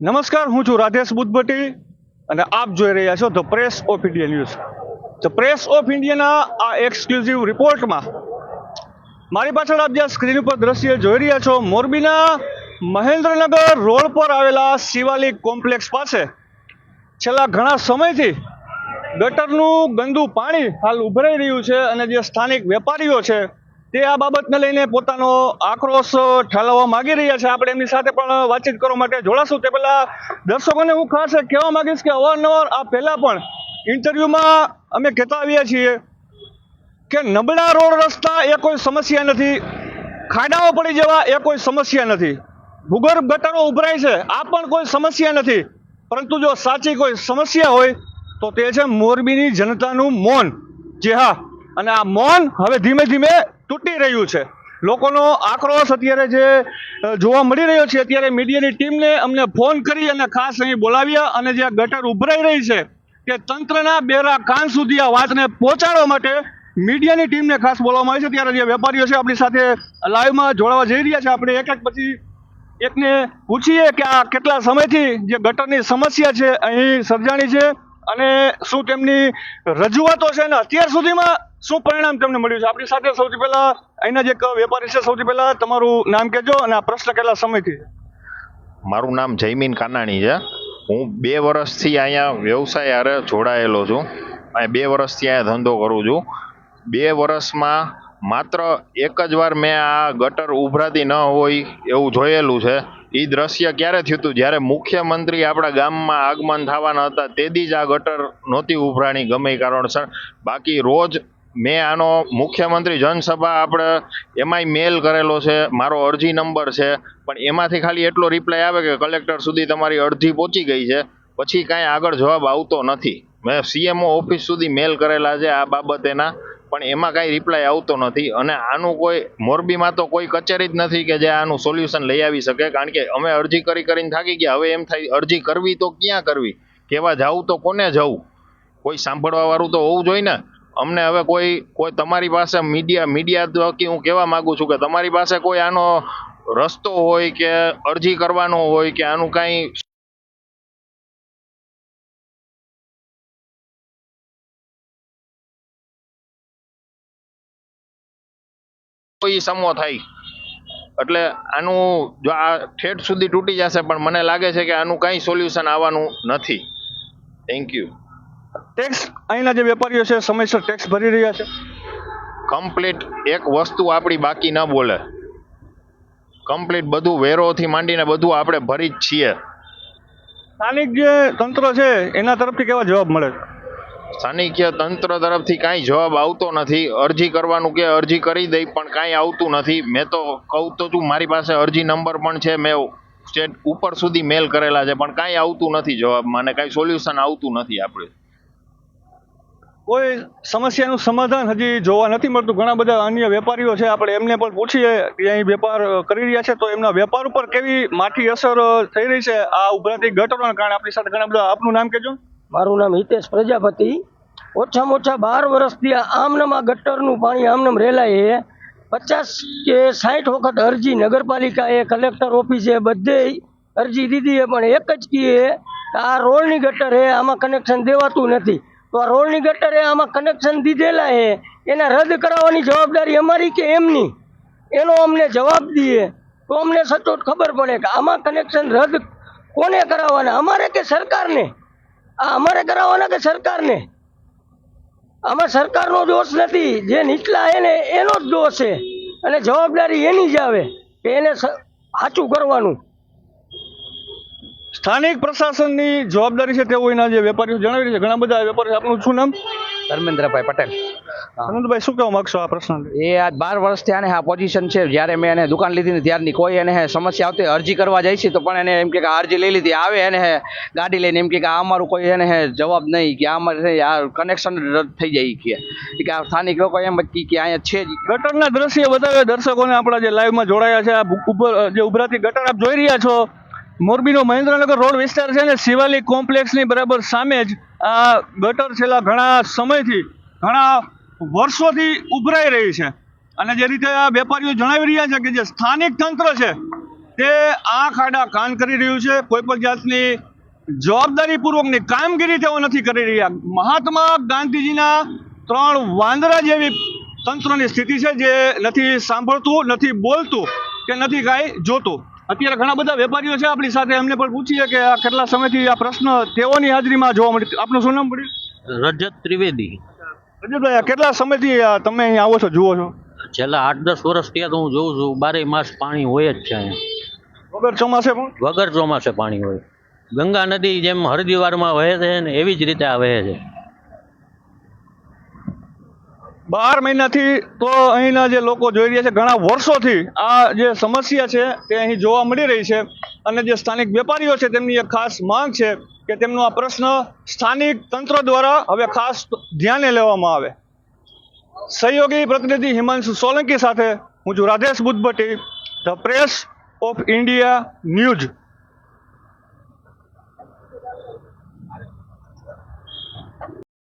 નમસ્કાર, હું છું રાધેશ બુદ્ધભટ્ટી અને આપ જોઈ રહ્યા છો the press of India news the press of ઇન્ડિયાના આ એક્સક્લુઝિવ રિપોર્ટમાં મારી પાછળ આપ જ્યાં સ્ક્રીન ઉપર દ્રશ્ય જોઈ રહ્યા છો, મોરબીના મહેન્દ્રનગર રોડ પર આવેલા શિવાલિક કોમ્પ્લેક્સ પાસે છેલ્લા ઘણા સમયથી ગટરનું ગંદુ પાણી હાલ ઉભરાઈ રહ્યું છે અને જે સ્થાનિક વેપારીઓ છે તે આ બાબતને લઈને પોતાનો આક્રોશ ઠાલવવા માંગી રહ્યા છે. આપણે એમની સાથે પણ વાતચીત કરવા માટે જોડાશું. તે પહેલા દર્શકોને હું ખાસ કહેવા માંગીશ કે અવારનવાર આ પહેલા પણ ઇન્ટરવ્યુમાં અમે કહેતા આવ્યા છીએ કે નબળા રોડ રસ્તા એ કોઈ સમસ્યા નથી. ખાડાઓ પડી જવા એ કોઈ સમસ્યા નથી. ભૂગર્ભ ગટરો ઉભરાય છે, આ પણ કોઈ સમસ્યા નથી. પરંતુ જો સાચી કોઈ સમસ્યા હોય, તો તે છે મોરબીની જનતાનું મૌન. જે હા. અને આ મૌન હવે ધીમે ધીમે તૂટી રહ્યું છે. લોકોનો આક્રોશ અત્યારે જે જોવા મળી રહ્યો છે, અત્યારે મીડિયાની ટીમને અમને ફોન કરી અને ખાસ અહીં બોલાવ્યા અને જે ગટર ઉભરાઈ રહી છે, તે તંત્રના બેરા કાન સુધી આ વાતને પહોંચાડવા માટે મીડિયાની ટીમને ખાસ બોલાવવામાં આવી છે. ત્યારે જે વેપારીઓ છે, આપણી સાથે લાઈવમાં જોડાવા જઈ રહ્યા છે. આપણે એક એક પછી એકને પૂછીએ કે આ કેટલા સમયથી જે ગટરની સમસ્યા છે, અહીં સર્જાણી છે અને શું તેમની રજૂઆતો છે ને અત્યાર સુધીમાં શું પરિણામ તમને મળ્યું છે? આપણી સાથે સૌથી પહેલા, અહીંના જે વેપારી છે, સૌથી પહેલા તમારું નામ કહેજો અને આ પ્રશ્ન કેટલા સમયથી? મારું નામ જયમીન કાનાણી છે. હું બે વર્ષથી અહીંયા વ્યવસાય હારે જોડાયેલો છું. અને બે વર્ષથી અહીંયા ધંધો કરું છું. બે વર્ષમાં માત્ર એક જ વાર મેં આ ગટર ઉભરાતી ન હોય એવું જોયેલું છે. એ દ્રશ્ય ક્યારે થયું હતું? જ્યારે મુખ્યમંત્રી આપણા ગામમાં આગમન થવાના હતા, તેથી જ આ ગટર નહોતી ઉભરાણી ગમે કારણસર. બાકી રોજ મેં આનો મુખ્યમંત્રી જનસભા આપણે એમાંય મેલ કરેલો છે, મારો અરજી નંબર છે, પણ એમાંથી ખાલી એટલો રિપ્લાય આવે કે કલેક્ટર સુધી તમારી અરજી પહોંચી ગઈ છે, પછી કાંઈ આગળ જવાબ આવતો નથી. મેં સીએમઓ ઓફિસ સુધી મેલ કરેલા છે આ બાબતેના પણ એમાં કાંઈ રિપ્લાય આવતો નથી. અને આનું કોઈ, મોરબીમાં તો કોઈ કચેરી જ નથી કે જે આનું સોલ્યુશન લઈ આવી શકે, કારણ કે અમે અરજી કરી કરીને થાકી ગયા. હવે એમ થાય, અરજી કરવી તો ક્યાં કરવી? કેવા જાવું તો કોને જવું કોઈ સાંભળવાવાળું તો હોવું જોઈએ ને? અમને હવે કોઈ કોઈ તમારી પાસે મીડિયા મીડિયા થકી હું કહેવા માગું છું કે તમારી પાસે કોઈ આનો રસ્તો હોય કે અરજી કરવાનો હોય કે આનું કાંઈ કોઈ સમો થાય. એટલે આનું જો આ ઠેઠ સુધી તૂટી જશે પણ મને લાગે છે કે આનું કાંઈ સોલ્યુશન આવવાનું નથી. થેન્ક યુ ટેક્સ અહીંના જે વેપારીઓ છે સમયસર ટેક્સ ભરી રહ્યા છે. કમ્પ્લીટ એક વસ્તુ આપણી બાકી ન બોલે. કમ્પ્લીટ બધું વેરોથી માંડીને બધું આપણે ભરી જ છીએ. સ્થાનિક જે તંત્ર છે એના તરફથી કેવા જવાબ મળે છે? સ્થાનિક તંત્ર તરફથી કાંઈ જવાબ આવતો નથી. અરજી કરવાનું કે અરજી કરી દઈ પણ કાંઈ આવતું નથી. મેં તો કહું તો છું મારી પાસે અરજી નંબર પણ છે. મેં સ્ટેટ ઉપર સુધી મેલ કરેલા છે પણ કાંઈ આવતું નથી જવાબમાં અને કાંઈ સોલ્યુશન આવતું નથી આપણે. કોઈ સમસ્યાનું સમાધાન હજી જોવા નથી મળતું. ઘણા બધા અન્ય વેપારીઓ છે, આપણે એમને પણ પૂછીએ કે અહીં વેપાર કરી રહ્યા છે, તો એમના વેપાર ઉપર કેવી માઠી અસર થઈ રહી છે? આ ઉભરાતી ગટરોના કારણે આપણી સાથે ઘણા બધા, આપનું નામ કહેજો. મારું નામ હિતેશ પ્રજાપતિ. ઓછામાં ઓછા બાર વર્ષથી આમનામાં ગટરનું પાણી આમનામ રેલાય છે. પચાસ કે સાઠ વખત અરજી નગરપાલિકાએ, કલેક્ટર ઓફિસે બધે અરજી દીધી છે, પણ એક જ કીએ આ રોડની ગટર છે, આમાં કનેક્શન દેવાતું નથી. તો આ રોડની ગટરે આમાં કનેક્શન દીધેલા છે. એને રદ કરાવવાની જવાબદારી અમારી કે એમની? એનો અમને જવાબ દઈએ તો અમને સચોટ ખબર પડે કે આમાં કનેક્શન રદ કોને કરાવવાના? અમારે કે સરકારને? આ અમારે કરાવવાના કે સરકારને? આમાં સરકારનો દોષ નથી. જે નીચલા એને એનો જ દોષ છે. અને જવાબદારી એની જ આવે કે એને સાચું કરવાનું. સ્થાનિક પ્રશાસનની જવાબદારી છે તેવું એના જે વેપારીઓ જણાવી છે ઘણા બધા વેપારીઓ આપનું શું નામ? ધર્મેન્દ્રભાઈ પટેલ. આનંદભાઈ શું કહેવા માગશો આ પ્રશ્ન? એ આ બાર વર્ષથી આને આ પોઝિશન છે. જ્યારે મેં એને દુકાન લીધી ને ત્યારની કોઈ એને સમસ્યા આવતી અરજી કરવા જાય છે તો પણ એને એમ કે કે આ અરજી લઈ લીધી. આવે એને ગાડી લઈને એમ કે કે આ અમારું કોઈ એને જવાબ નહીં કે આ અમારે આ કનેક્શન રદ થઈ જાય કે. કે આ સ્થાનિક લોકો એમ જ કે અહીંયા છે જ ગટરના દ્રશ્ય બતાવે દર્શકોને આપણા જે લાઈવમાં જોડાયા છે. આ ઉપર જે ઉભરાતી ગટર આપ જોઈ રહ્યા છો. મોરબીનો મહેન્દ્રનગર રોડ વિસ્તાર છે ને શિવાલિક કોમ્પ્લેક્સની બરાબર સામે જ આ ગટર છેલ્લા ઘણા સમયથી, ઘણા વર્ષોથી ઉભરાઈ રહી છે. અને જે રીતે આ વેપારીઓ જણાવી રહ્યા છે કે જે સ્થાનિક તંત્ર છે, તે આ ખાડા કાન કરી રહ્યું છે. કોઈ પણ જાતની જવાબદારીપૂર્વકની કામગીરી તેઓ નથી કરી રહ્યા. મહાત્મા ગાંધીજીના ત્રણ વાંદરા જેવી તંત્રની સ્થિતિ છે જે નથી સાંભળતું, નથી બોલતું કે નથી કાંઈ જોતું. અત્યારે ઘણા બધા વેપારીઓ છે આપણી સાથે. એમને પણ પૂછીએ કે આ કેટલા સમયથી આ પ્રશ્ન તેઓની હાજરીમાં જોવા મળી આપનું શું નામ પડ્યું? રજત ત્રિવેદી. રજતભાઈ આ કેટલા સમયથી તમે અહીં આવો છો જુઓ છો? છેલ્લા આઠ દસ વર્ષ ત્યાં તો હું જોઉં છું બારે માસ પાણી હોય જ છે અહીંયા. વગર ચોમાસે પણ? વગર ચોમાસે પાણી હોય. ગંગા નદી જેમ હરિદ્વારમાં વહે છે ને એવી જ રીતે આ વહે છે. બાર મહિનાથી તો અહીંના જે લોકો જોઈ રહ્યા છે, ઘણા વર્ષોથી આ જે સમસ્યા છે તે અહીં જોવા મળી રહી છે. અને જે સ્થાનિક વેપારીઓ છે, તેમની એક ખાસ માંગ છે કે તેમનો આ પ્રશ્ન સ્થાનિક તંત્ર દ્વારા હવે ખાસ ધ્યાને લેવામાં આવે. સહયોગી પ્રતિનિધિ હિમાંશુ સોલંકી સાથે હું છું Radhesh Buddhabhatti, the press of India news.